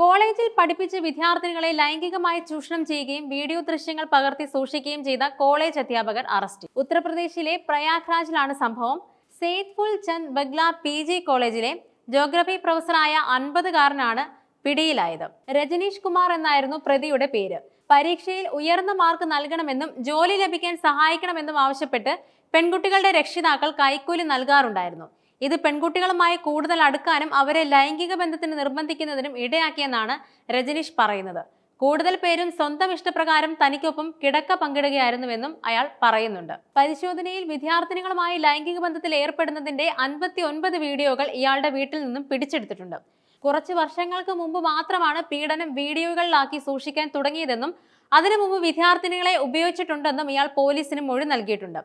കോളേജിൽ പഠിപ്പിച്ച വിദ്യാർത്ഥിനികളെ ലൈംഗികമായി ചൂഷണം ചെയ്യുകയും വീഡിയോ ദൃശ്യങ്ങൾ പകർത്തി സൂക്ഷിക്കുകയും ചെയ്ത കോളേജ് അധ്യാപകർ അറസ്റ്റ്. ഉത്തർപ്രദേശിലെ പ്രയാഗ്രാജിലാണ് സംഭവം. സെയ്ത്ഫുൽ ചന്ദ് ബഗ്ല പി ജി കോളേജിലെ ജോഗ്രഫി പ്രൊഫസറായ അൻപതുകാരനാണ് പിടിയിലായത്. രജനീഷ് കുമാർ എന്നായിരുന്നു പ്രതിയുടെ പേര്. പരീക്ഷയിൽ ഉയർന്ന മാർക്ക് നൽകണമെന്നും ജോലി ലഭിക്കാൻ സഹായിക്കണമെന്നും ആവശ്യപ്പെട്ട് പെൺകുട്ടികളുടെ രക്ഷിതാക്കൾ കൈക്കൂലി നൽകാറുണ്ടായിരുന്നു. ഇത് പെൺകുട്ടികളുമായി കൂടുതൽ അടുക്കാനും അവരെ ലൈംഗിക ബന്ധത്തിന് നിർബന്ധിക്കുന്നതിനും ഇടയാക്കിയെന്നാണ് രജനീഷ് പറയുന്നത്. കൂടുതൽ പേരും സ്വന്തം ഇഷ്ടപ്രകാരം തനിക്കൊപ്പം കിടക്ക പങ്കിടുകയായിരുന്നുവെന്നും അയാൾ പറയുന്നുണ്ട്. പരിശോധനയിൽ വിദ്യാർത്ഥിനികളുമായി ലൈംഗിക ബന്ധത്തിൽ ഏർപ്പെടുന്നതിന്റെ അൻപത്തി ഒൻപത് വീഡിയോകൾ ഇയാളുടെ വീട്ടിൽ നിന്നും പിടിച്ചെടുത്തിട്ടുണ്ട്. കുറച്ച് വർഷങ്ങൾക്ക് മുമ്പ് മാത്രമാണ് പീഡനം വീഡിയോകളിലാക്കി സൂക്ഷിക്കാൻ തുടങ്ങിയതെന്നും അതിനു മുമ്പ് വിദ്യാർത്ഥിനികളെ ഉപയോഗിച്ചിട്ടുണ്ടെന്നും ഇയാൾ പോലീസിന് മൊഴി നൽകിയിട്ടുണ്ട്.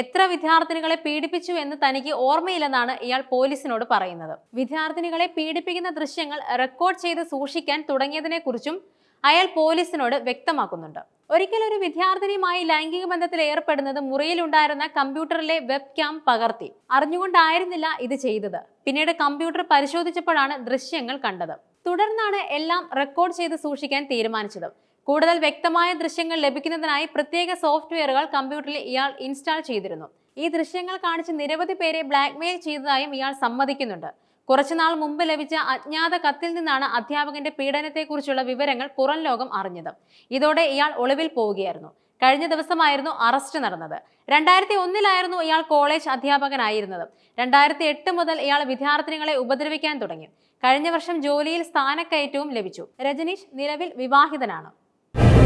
എത്ര വിദ്യാർത്ഥിനികളെ പീഡിപ്പിച്ചു എന്ന് തനിക്ക് ഓർമ്മയില്ലെന്നാണ് ഇയാൾ പോലീസിനോട് പറയുന്നത്. വിദ്യാർത്ഥിനികളെ പീഡിപ്പിക്കുന്ന ദൃശ്യങ്ങൾ റെക്കോർഡ് ചെയ്ത് സൂക്ഷിക്കാൻ തുടങ്ങിയതിനെക്കുറിച്ചും അയാൾ പോലീസിനോട് വ്യക്തമാക്കുന്നുണ്ട്. ഒരിക്കൽ ഒരു വിദ്യാർത്ഥിനിയുമായി ലൈംഗിക ബന്ധത്തിൽ ഏർപ്പെടുന്നത് മുറിയിലുണ്ടായിരുന്ന കമ്പ്യൂട്ടറിലെ വെബ് ക്യാം പകർത്തി. അറിഞ്ഞുകൊണ്ടായിരുന്നില്ല ഇത് ചെയ്തത്. പിന്നീട് കമ്പ്യൂട്ടർ പരിശോധിച്ചപ്പോഴാണ് ദൃശ്യങ്ങൾ കണ്ടത്. തുടർന്നാണ് എല്ലാം റെക്കോർഡ് ചെയ്ത് സൂക്ഷിക്കാൻ തീരുമാനിച്ചത്. കൂടുതൽ വ്യക്തമായ ദൃശ്യങ്ങൾ ലഭിക്കുന്നതിനായി പ്രത്യേക സോഫ്റ്റ്വെയറുകൾ കമ്പ്യൂട്ടറിൽ ഇയാൾ ഇൻസ്റ്റാൾ ചെയ്തിരുന്നു. ഈ ദൃശ്യങ്ങൾ കാണിച്ച് നിരവധി പേരെ ബ്ലാക്ക്മെയിൽ ചെയ്തതായും ഇയാൾ സമ്മതിക്കുന്നുണ്ട്. കുറച്ചുനാൾ മുമ്പ് ലഭിച്ച അജ്ഞാത കത്തിൽ നിന്നാണ് അധ്യാപകന്റെ പീഡനത്തെക്കുറിച്ചുള്ള വിവരങ്ങൾ പുറം ലോകം അറിഞ്ഞത്. ഇതോടെ ഇയാൾ ഒളിവിൽ പോവുകയായിരുന്നു. കഴിഞ്ഞ ദിവസമായിരുന്നു അറസ്റ്റ് നടന്നത്. രണ്ടായിരത്തി ഒന്നിലായിരുന്നു ഇയാൾ കോളേജ് അധ്യാപകനായിരുന്നത്. രണ്ടായിരത്തി എട്ട് മുതൽ ഇയാൾ വിദ്യാർത്ഥിനികളെ ഉപദ്രവിക്കാൻ തുടങ്ങി. കഴിഞ്ഞ വർഷം ജോലിയിൽ സ്ഥാനക്കയറ്റവും ലഭിച്ചു. രജനീഷ് നിലവിൽ വിവാഹിതനാണ്. you